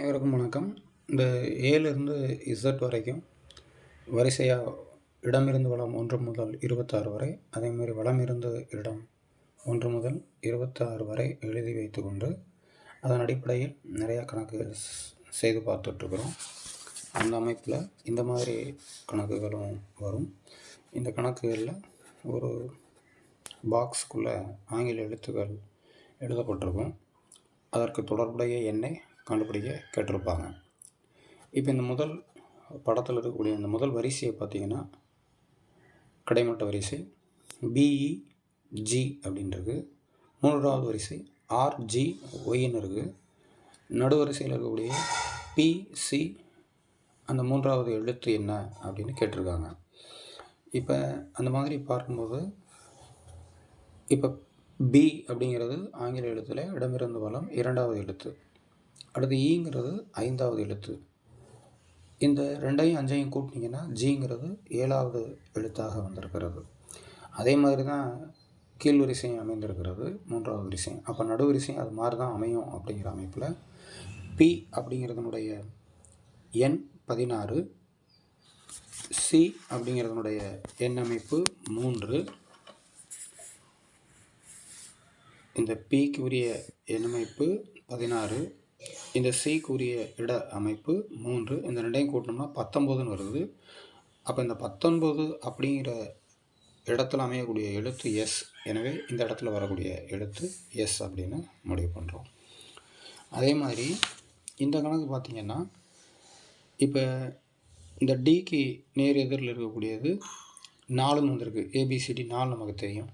அனைவருக்கும் வணக்கம். இந்த ஏலேருந்து இசட் வரைக்கும் வரிசையாக இடமிருந்து வளம் ஒன்று முதல் இருபத்தாறு வரை அதேமாதிரி வளமிருந்து இடம் ஒன்று முதல் இருபத்தாறு வரை எழுதி வைத்துக்கொண்டு அதன் அடிப்படையில் நிறையா கணக்குகள் செய்து பார்த்துட்ருக்குறோம். அந்த அமைப்பில் இந்த மாதிரி கணக்குகளும் வரும். இந்த கணக்குகளில் ஒரு பாக்ஸ்க்குள்ளே ஆங்கில எழுத்துக்கள் எழுதப்பட்டிருக்கும். அதற்கு தொடர்புடைய எண்ணை கண்டுபிடிக்க கேட்டிருப்பாங்க. இப்போ இந்த முதல் படத்தில் இருக்கக்கூடிய இந்த முதல் வரிசையை பார்த்தீங்கன்னா கிடைமட்ட வரிசை பிஇ ஜி e, அப்படின்றது. மூன்றாவது வரிசை ஆர்ஜி ஒய்ன்னு இருக்குது நடுவரிசையில் இருக்கக்கூடிய பிசி அந்த மூன்றாவது எழுத்து என்ன அப்படின்னு கேட்டிருக்காங்க. இப்போ அந்த மாதிரி பார்க்கும்போது இப்போ பி அப்படிங்கிறது ஆங்கில எழுத்தில் இடமிருந்து வளம் இரண்டாவது எழுத்து. அடுத்து ஈங்கிறது ஐந்தாவது எழுத்து. இந்த ரெண்டையும் அஞ்சையும் கூட்டினீங்கன்னா ஜிங்கிறது ஏழாவது எழுத்தாக வந்திருக்கிறது. அதே மாதிரி தான் கீழ் வரிசையும் அமைந்திருக்கிறது மூன்றாவது வரிசையும். அப்போ நடுவரிசையும் அது மாதிரி தான் அமையும் அப்படிங்கிற அமைப்பில் பி அப்படிங்கிறதுனுடைய எண் பதினாறு சி அப்படிங்கிறதுனுடைய எண் அமைப்பு மூன்று. இந்த பிக்கு உரிய எண்ணமைப்பு பதினாறு. இந்த சிக்குரிய இட அமைப்பு மூன்று இந்த ரெண்டையும் கூட்டினோம்னா பத்தொம்போதுன்னு வருது. அப்போ இந்த பத்தொன்பது அப்படிங்கிற இடத்துல அமையக்கூடிய எழுத்து எஸ் எனவே இந்த இடத்துல வரக்கூடிய எழுத்து எஸ் அப்படின்னு முடிவு பண்ணுறோம் அதே மாதிரி இந்த கணக்கு பார்த்திங்கன்னா இப்போ இந்த டிக்கு நேர் எதிரில் இருக்கக்கூடியது நாலுன்னு வந்திருக்கு. ஏபிசிடி நாலு நமக்கு தெரியும்.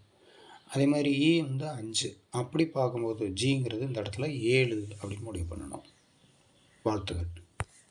அதே மாதிரி இ வந்து அஞ்சு. அப்படி பார்க்கும்போது ஜிங்கிறது இந்த இடத்துல ஏழு அப்படின்னு முடிவு பண்ணணும். வாழ்த்துக்கள்.